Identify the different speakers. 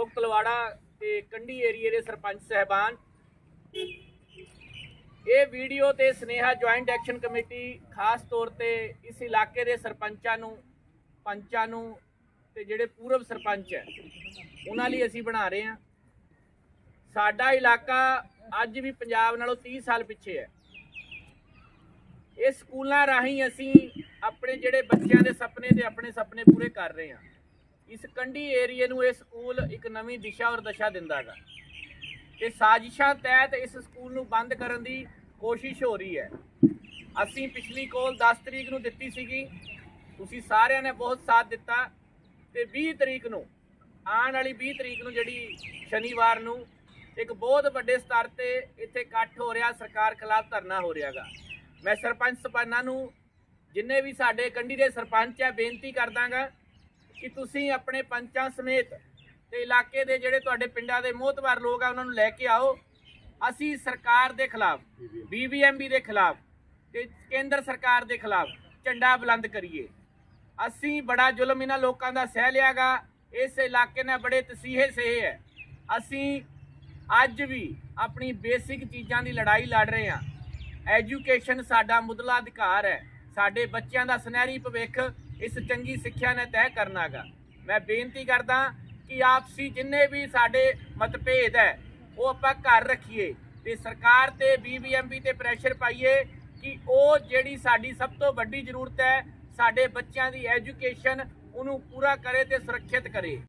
Speaker 1: ਲੋਕ ਤਲਵਾੜਾ ਤੇ ਕੰਢੀ ਏਰੀਏ ਦੇ ਸਰਪੰਚ ਸਹਿਬਾਨ। ਇਹ ਵੀਡੀਓ ਤੇ ਸਨੇਹਾ ਜੁਆਇੰਟ ਐਕਸ਼ਨ ਕਮੇਟੀ ਖਾਸ ਤੌਰ ਤੇ ਇਸ ਇਲਾਕੇ ਦੇ ਸਰਪੰਚਾਂ ਨੂੰ, ਪੰਚਾਂ ਨੂੰ ਤੇ ਜਿਹੜੇ ਪੂਰਬ ਸਰਪੰਚ ਹੈ, ਉਹਨਾਂ ਲਈ ਅਸੀਂ ਬਣਾ ਰਹੇ ਹਾਂ। ਸਾਡਾ ਇਲਾਕਾ ਅੱਜ ਵੀ ਪੰਜਾਬ ਨਾਲੋਂ 30 ਸਾਲ ਪਿੱਛੇ ਹੈ। ਇਹ ਸਕੂਲਾਂ ਰਾਹੀਂ ਅਸੀਂ ਆਪਣੇ ਜਿਹੜੇ ਬੱਚਿਆਂ ਦੇ ਸੁਪਨੇ ਤੇ ਆਪਣੇ ਸੁਪਨੇ ਪੂਰੇ ਕਰ ਰਹੇ ਹਾਂ। ਇਸ ਕੰਢੀ ਏਰੀਏ ਨੂੰ ਇਹ ਸਕੂਲ ਇੱਕ ਨਵੀਂ ਦਿਸ਼ਾ ਔਰ ਦਸ਼ਾ ਦਿੰਦਾ ਦਿੰਦਾਗਾ ਤੇ ਸਾਜ਼ਿਸ਼ਾਂ ਤਹਿਤ ਇਸ ਸਕੂਲ ਨੂੰ ਬੰਦ ਕਰਨ ਦੀ ਕੋਸ਼ਿਸ਼ ਹੋ ਰਹੀ ਹੈ। ਅਸੀਂ ਪਿਛਲੀ ਕੋਲ 10 ਤਰੀਕ ਨੂੰ ਦਿੱਤੀ ਸੀਗੀ। ਤੁਸੀਂ ਸਾਰਿਆਂ ਨੇ ਬਹੁਤ ਸਾਥ ਦਿੱਤਾ। ਤੇ 20 ਤਰੀਕ ਨੂੰ, ਆਉਣ ਵਾਲੀ 20 ਤਰੀਕ ਨੂੰ ਜਿਹੜੀ ਸ਼ਨੀਵਾਰ ਨੂੰ ਇੱਕ ਬਹੁਤ ਵੱਡੇ ਸਤਰ ਤੇ ਇੱਥੇ ਇਕੱਠ ਹੋ ਰਿਹਾ, ਸਰਕਾਰ ਖਿਲਾਫ ਧਰਨਾ ਹੋ ਰਿਹਾਗਾ ਮੈਂ ਸਰਪੰਚ ਸਪਾਨਾ ਨੂੰ ਜਿੰਨੇ ਵੀ ਸਾਡੇ ਕੰਢੀ ਦੇ ਸਰਪੰਚ ਹੈ ਬੇਨਤੀ ਕਰਦਾਗਾ ਕਿ ਤੁਸੀਂ ਆਪਣੇ ਪੰਚਾਂ ਸਮੇਤ ਤੇ ਇਲਾਕੇ ਦੇ ਜਿਹੜੇ ਤੁਹਾਡੇ ਪਿੰਡਾਂ ਦੇ ਮੋਹਤਵਾਰ ਲੋਕ ਆ, ਉਹਨਾਂ ਨੂੰ ਲੈ ਕੇ ਆਓ। ਅਸੀਂ ਸਰਕਾਰ ਦੇ ਖਿਲਾਫ ਬੀਬੀਐਮਬੀ ਦੇ ਖਿਲਾਫ ਤੇ ਕੇਂਦਰ ਸਰਕਾਰ ਦੇ ਖਿਲਾਫ ਝੰਡਾ ਬੁਲੰਦ ਕਰੀਏ। ਅਸੀਂ ਬੜਾ ਜ਼ੁਲਮ ਇਹਨਾਂ ਲੋਕਾਂ ਦਾ ਸਹਿ ਲਿਆਗਾ ਇਸ ਇਲਾਕੇ ਨਾਲ ਬੜੇ ਤਸੀਹੇ ਸਹੇ ਹੈ ਅਸੀਂ ਅੱਜ ਵੀ ਆਪਣੀ ਬੇਸਿਕ ਚੀਜ਼ਾਂ ਦੀ ਲੜਾਈ ਲੜ ਰਹੇ ਹਾਂ ਐਜੂਕੇਸ਼ਨ ਸਾਡਾ ਮੁੱਢਲਾ ਅਧਿਕਾਰ ਹੈ ਸਾਡੇ ਬੱਚਿਆਂ ਦਾ ਸੁਨਹਿਰੀ ਭਵਿੱਖ ਇਸ ਚੰਗੀ ਸਿੱਖਿਆ ਨੇ ਤੈਅ ਕਰਨਾਗਾ। ਮੈਂ ਬੇਨਤੀ ਕਰਦਾ ਕਿ ਆਪਸੀ ਜਿੰਨੇ ਵੀ ਸਾਡੇ ਮਤਭੇਦ ਹੈ, ਉਹ ਆਪਾਂ ਘਰ ਰੱਖੀਏ ਤੇ ਸਰਕਾਰ ਤੇ ਬੀਬੀਐਮਬੀ ਤੇ ਪ੍ਰੈਸ਼ਰ ਪਾਈਏ ਕਿ ਉਹ ਜਿਹੜੀ ਸਾਡੀ ਸਭ ਤੋਂ ਵੱਡੀ ਜ਼ਰੂਰਤ ਹੈ, ਸਾਡੇ ਬੱਚਿਆਂ ਦੀ ਐਜੂਕੇਸ਼ਨ ਉਹਨੂੰ ਪੂਰਾ ਕਰੇ ਤੇ ਸੁਰੱਖਿਅਤ ਕਰੇ।